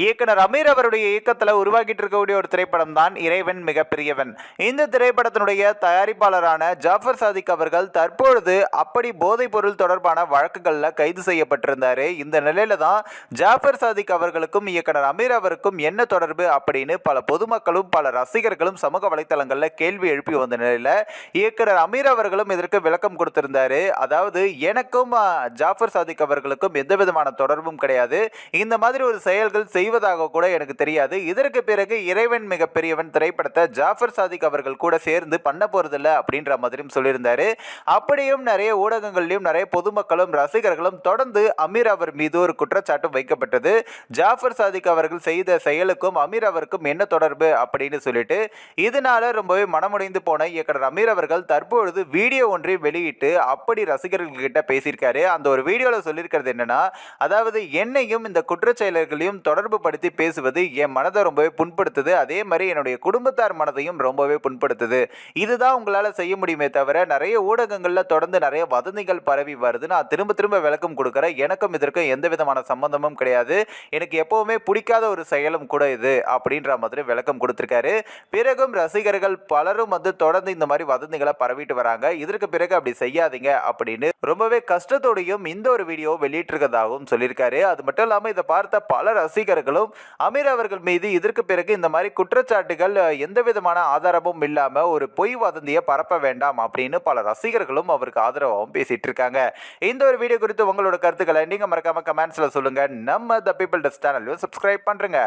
இயக்குனர் அமீர் அவருடைய இயக்கத்தில் உருவாக்கிட்டு இருக்கக்கூடிய ஒரு திரைப்படம் தான் இறைவன் மிகப்பெரியவன். இந்த திரைப்படத்தினுடைய தயாரிப்பாளரான ஜாஃபர் சாதிக் அவர்கள் தற்பொழுது அப்படி போதைப் பொருள் தொடர்பான வழக்குகளில் கைது செய்யப்பட்டிருந்தாரு. இந்த நிலையில தான் ஜாஃபர் சாதிக் அவர்களுக்கும் இயக்குனர் அமீர் அவருக்கும் என்ன தொடர்பு அப்படின்னு பல பொதுமக்களும் பல ரசிகர்களும் சமூக வலைத்தளங்களில் கேள்வி எழுப்பி வந்த நிலையில் இயக்குனர் அமீர் அவர்களும் இதற்கு விளக்கம் கொடுத்திருந்தாரு. அதாவது எனக்கும் ஜாஃபர் சாதிக் அவர்களுக்கும் எந்த விதமான தொடர்பும் கிடையாது. இந்த மாதிரி ஒரு செயல்கள் செய்வதாக கூட எனக்கு தெரியாது. இதற்கு பிறகு இறைவன் மிகப்பெரியவன் திரைப்படத்தை ஜாஃபர் சாதிக் அவர்கள் கூட சேர்ந்து பண்ண போகிறதில்ல அப்படின்ற மாதிரியும் சொல்லியிருந்தாரு. அப்படியும் நிறைய ஊடகங்கள்லையும் நிறைய பொதுமக்களும் ரசிகர்களும் தொடர்ந்து அமீர் அவர் மீது ஒரு குற்றச்சாட்டு வைக்கப்பட்டது. ஜாஃபர் சாதிக் அவர்கள் செய்த செயலுக்கும் அமீர் அவருக்கும் என்ன தொடர்பு அப்படின்னு சொல்லிட்டு இதனால ரொம்பவே மனமுடைந்து போன இயக்குனர் அமீர் அவர்கள் தற்பொழுது வீடியோ ஒன்றை வெளியிட்டு அப்படி ரசிகர்கள் கிட்ட பேசியிருக்காரு. அந்த ஒரு வீடியோவில் சொல்லியிருக்கிறது என்னன்னா அதாவது என்னையும் இந்த குற்றச்செயலர்களையும் தொடர்பு படுத்தி பேசுவது என் மனதை ரொம்பவே புண்படுத்துது. அதே மாதிரி என்னுடைய குடும்பத்தார் மனதையும் ரொம்பவே புண்படுத்துது. இதுதான் உங்களால் செய்ய முடியுமே தவிர நிறைய ஊடகங்களில் தொடர்ந்து நிறைய வதந்திகள் பரவி வருது. நான் திரும்ப திரும்ப விளக்கம் கொடுக்குறேன். எனக்கும் இதற்கும் எந்த விதமான சம்பந்தமும் கிடையாது. எனக்கு எப்பவுமே பிடிக்காத ஒரு செயலும் கூட இது அப்படின்ற மாதிரி விளக்கம் கொடுத்துருக்காரு. பிறகும் ரசிகர்கள் பலரும் வந்து தொடர்ந்து இந்த மாதிரி வதந்திகளை பரவிட்டு வராங்க. இதற்கு பிறகு அப்படி செய்யாதீங்க அப்படின்னு ரொம்பவே கஷ்டத்தோடையும் இந்த ஒரு வீடியோ வெளியிட்டிருக்கதாகவும் சொல்லியிருக்காரு. அது மட்டும் இல்லாமல் இதை பார்த்த பல ரசிகர்களும் அமீர் அவர்கள் மீது இதற்கு பிறகு இந்த மாதிரி குற்றச்சாட்டுகள் எந்த விதமான ஆதாரமும் இல்லாமல் ஒரு பொய் வதந்தியை பரப்ப வேண்டாம் அப்படின்னு பல ரசிகர்களும் அவருக்கு ஆதரவாகவும் பேசிட்டு இருக்காங்க. இந்த ஒரு வீடியோ குறித்து உங்களோட கருத்துக்களை நீங்கள் மறக்காம கமெண்ட்ஸில் சொல்லுங்க. நம்ம த பீப்பிள் டெஸ்ட் சேனலையும் சப்ஸ்கிரைப் பண்ணுறங்க